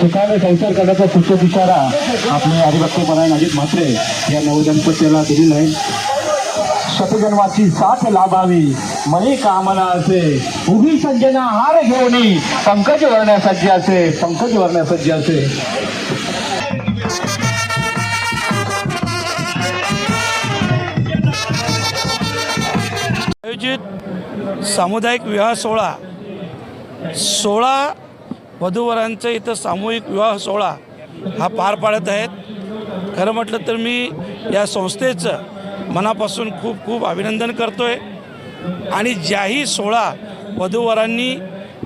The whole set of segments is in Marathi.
सुखाने संसार करण्याचा पुस्तक इशारा आपले हरिभक्तपरायण अजित म्हात्रे या नवदंपतीला दिलेला आहे शतजन्माची साथ लाभावी. मनी कामना असे. उभी संजना हार घेऊनी पंकज वरण्या सज्ज असे. पंकज वरण्या सज्ज असे. आयोजित सामुदायिक विवाह सोहळा सोळा वधूवरांचा इथं सामूहिक विवाह सोहळा हा पार पाडत आहेत. खरं म्हटलं तर मी या संस्थेचं मनापासून खूप खूप अभिनंदन करतो आहे आणि ज्याही सोळा वधूवरांनी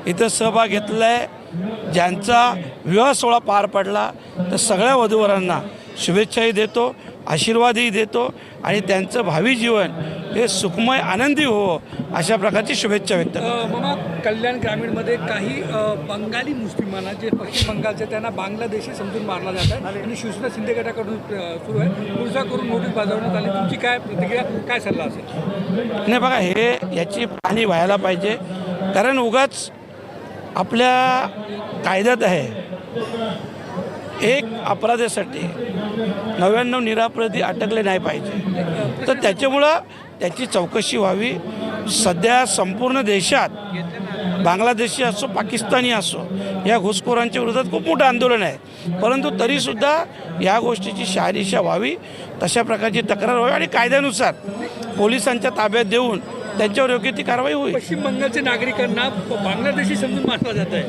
इथं सहभाग घेतला आहे ज्यांचा विवाह सोहळा पार पडला तर सगळ्या वधूवरांना शुभेच्छाही देतो. आशीर्वादही देतो आणि त्यांचं भावी जीवन हे सुखमय आनंदी हो अशा प्रकारची शुभेच्छा व्यक्त मामा कल्याण ग्रामीणमध्ये काही बंगाली मुस्लिमांना जे पश्चिम बंगालचे त्यांना बांगलादेशी समजून मारला जात आहे. आणि शिवसेना शिंदे गटाकडून सुरू आहे. पुढचा करून नोटीस बजावण्यात आली. तुमची काय प्रतिक्रिया काय सल्ला असेल? नाही बघा हे याची पाहणी व्हायला पाहिजे. कारण उगाच आपल्या कायद्यात आहे एक अपराधासाठी नव्याण्णव निरापराधी अटकले नाही पाहिजे. तर त्याच्यामुळं त्याची चौकशी व्हावी. सध्या संपूर्ण देशात बांगलादेशी असो पाकिस्तानी असो या घुसखोरांच्या विरोधात खूप मोठं आंदोलन आहे. परंतु तरीसुद्धा या गोष्टीची शहानिशा व्हावी. तशा प्रकारची तक्रार व्हावी आणि कायद्यानुसार पोलिसांच्या ताब्यात देऊन त्यांच्यावर योग्य ती कारवाई होईल. पश्चिम बंगालचे नागरिकांना बांगलादेशी समजून मारला जात आहे.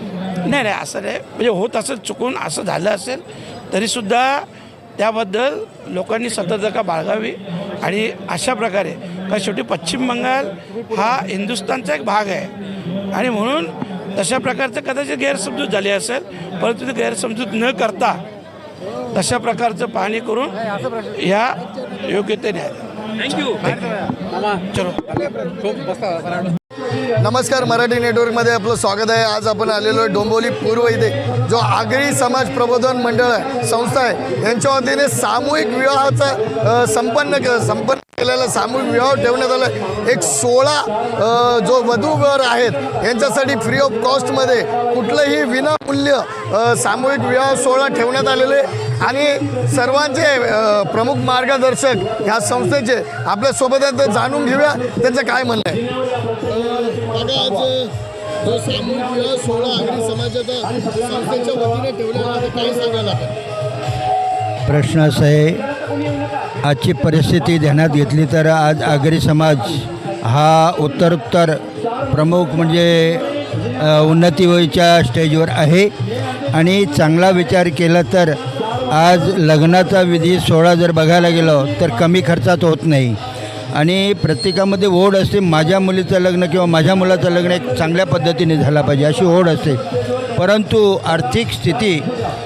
नाही नाही असं नाही. म्हणजे होत असं चुकून असं झालं असेल तरीसुद्धा त्याबद्दल लोकांनी सतर्कता बाळगावी. आणि अशा प्रकारे कारण शेवटी पश्चिम बंगाल हा हिंदुस्थानचा एक भाग आहे. आणि म्हणून तशा प्रकारचं कदाचित गैरसमजूत झाली असेल परंतु ते गैरसमजूत न करता तशा प्रकारचं पाहणी करून ह्या योग्यतेने आहे థ్యాంక్ యూ नमस्कार मराठी नेटवर्कमध्ये आपलं स्वागत आहे. आज आपण आलेलो आहे डोंबोली पूर्व इथे जो आगरी समाज प्रबोधन मंडळ आहे संस्था आहे. यांच्या वतीने सामूहिक विवाहाचा संपन्न के संपन्न केलेला सामूहिक विवाह ठेवण्यात आला एक सोळा जो वधूवर आहेत यांच्यासाठी फ्री ऑफ कॉस्टमध्ये कुठलंही विनामूल्य सामूहिक विवाह सोहळा ठेवण्यात आलेले आहे. आणि सर्वांचे प्रमुख मार्गदर्शक ह्या संस्थेचे आपल्यासोबत जाणून घेऊया. त्यांचं काय म्हणणं आहे? आज जो सामूहिक विवाह सोहळा आगरी समाजाचा संस्थेच्या वतीने ठेवलेला आहे काय सांगायला प्रश्न असा आहे आजची परिस्थिती ध्यानात घेतली तर आज आगरी समाज हा उत्तरोत्तर प्रमुख म्हणजे उन्नती उन्नतीच्या स्टेजवर आहे. आणि चांगला विचार केला तर आज लग्नाचा विधी सोहळा जर बघायला गेलो तर कमी खर्चात होत नाही. आणि प्रत्येकामध्ये ओढ असते. माझ्या मुलीचं लग्न किंवा माझ्या मुलाचं लग्न एक चांगल्या पद्धतीने झाला पाहिजे अशी ओढ असते. परंतु आर्थिक स्थिती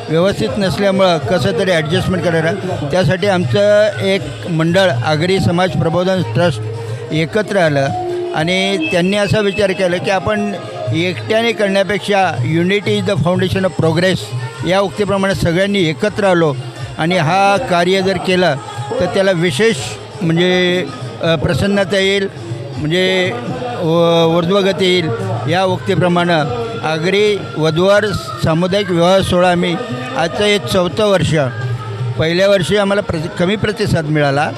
व्यवस्थित नसल्यामुळं कसं तरी ॲडजस्टमेंट करायला. त्यासाठी आमचं एक मंडळ आगरी समाज प्रबोधन ट्रस्ट एकत्र आलं आणि त्यांनी असा विचार केला की आपण एकट्याने करण्यापेक्षा unity is the foundation of progress या उक्तीप्रमाणे सगळ्यांनी एकत्र आलो आणि हा कार्य जर केलं तर त्याला विशेष म्हणजे प्रसन्नता येईल म्हणजे व- येईल. या उक्तीप्रमाणे आगरी वधूवर सामुदायिक विवाह सोहळा आम्ही आजचं हे चौथं वर्ष पहिल्या वर्षी आम्हाला प्रति कमी प्रतिसाद मिळाला.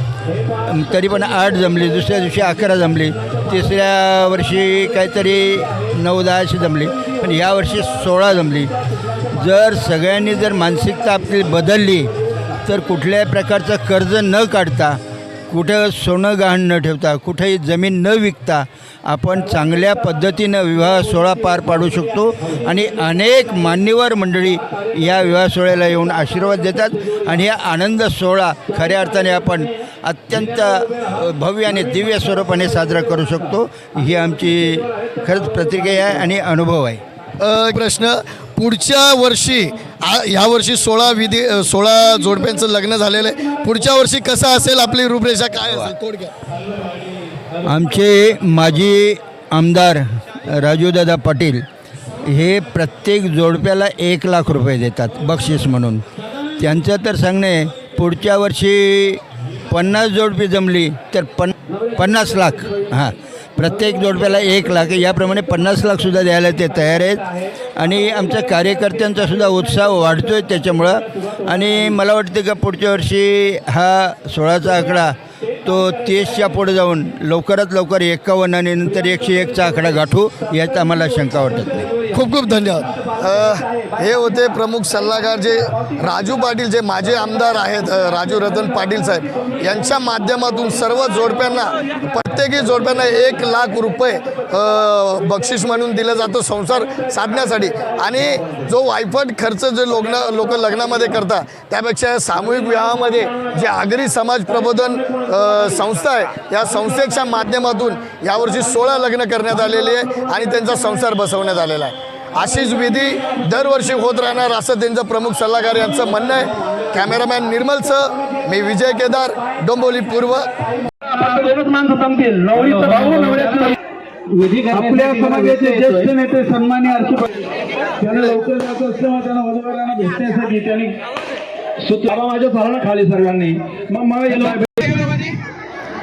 तरी पण आठ जमली दुसऱ्या दिवशी अकरा जमली तिसऱ्या वर्षी काहीतरी नऊ दहा अशी जमली पण यावर्षी सोळा जमली. जर सगळ्यांनी जर मानसिकता आपली बदलली तर कुठल्याही प्रकारचं कर्ज न काढता कुठं सोनं गहाण न ठेवता कुठेही जमीन न विकता आपण चांगल्या पद्धतीनं विवाह सोहळा पार पाडू शकतो आणि अनेक मान्यवर मंडळी या विवाह सोहळ्याला येऊन आशीर्वाद देतात आणि हा आनंद सोहळा खऱ्या अर्थाने आपण अत्यंत भव्य आणि दिव्य स्वरूपाने साजरा करू शकतो. ही आमची खरंच प्रतिक्रिया आहे आणि अनुभव आहे. प्रश्न. पुढच्या वर्षी आ- ह्या वर्षी सोळा विधी सोळा जोडप्यांचं लग्न झालेलं आहे. पुढच्या वर्षी कसं असेल आपली रूपरेषा काय असेल थोडक्यात आमचे माजी आमदार राजूदादा पाटील हे प्रत्येक जोडप्याला एक लाख रुपये देतात बक्षीस म्हणून. त्यांचं तर सांगणे पुढच्या वर्षी पन्नास जोडपी जमली तर पन पन्नास लाख. हां. प्रत्येक जोडप्याला एक लाख याप्रमाणे पन्नास लाखसुद्धा द्यायला ते तयार आहेत. आणि आमच्या कार्यकर्त्यांचा सुद्धा उत्साह वाढतो आहे त्याच्यामुळं. आणि मला वाटतं का पुढच्या वर्षी हा सोळाचा आकडा तो तीसच्या पुढे जाऊन लवकरात लवकर एक्कावन्न आणि नंतर एकशे एकचा आकडा गाठू यात आम्हाला शंका वाटत नाही. खूप खूप धन्यवाद. हे होते प्रमुख सल्लागार जे राजू पाटील जे माझे आमदार आहेत राजू रतन पाटील साहेब. यांच्या माध्यमातून सर्व जोडप्यांना प्रत्येकी जोडप्यांना एक लाख रुपये बक्षीस म्हणून दिलं जातं संसार साधण्यासाठी. आणि जो वायफट खर्च जे लग्न लोक लग्नामध्ये करतात त्यापेक्षा सामूहिक विवाहामध्ये जे आगरी समाज प्रबोधन संस्था आहे या संस्थेच्या माध्यमातून यावर्षी सोळा लग्न करण्यात आलेली आहे आणि त्यांचा संसार बसवण्यात आलेला आहे. अशीच विधी दरवर्षी होत राहणार असं त्यांचं प्रमुख सल्लागार यांचं म्हणणं आहे. कॅमेरामॅन निर्मलसह मी विजय केदार डोंबोली पूर्व. आपल्या समाजाचे ज्येष्ठ नेते सन्मान्य अर्थ त्यांना लवकर जायचं असल्यामुळे त्यांना वधूवरांना भेटण्यासाठी त्यांनी माझ्या खाली सर्वांनी. मग मला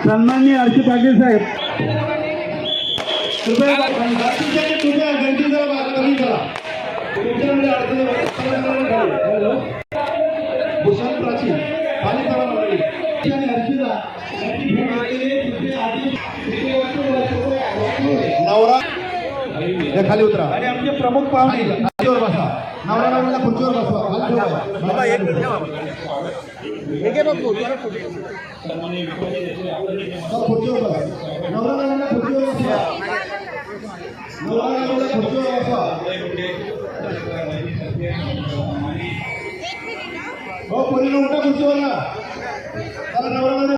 सन्मान्य अर्शी पाटील साहेब. कृपया नवरा. खाली उतरा. आणि आमचे प्रमुख पाहुणे. खुर्चीवर बसा. नवरा नवऱ्याला खुर्चीवर बसवा. हो, खुर्चीवर बसा. नवरा नवऱ्याला खुर्चीवर बसवा. नवरा नवऱ्याला खुर्चीवर बसवा. हो पोरीनं उठा खुर्चीवर ना नवरी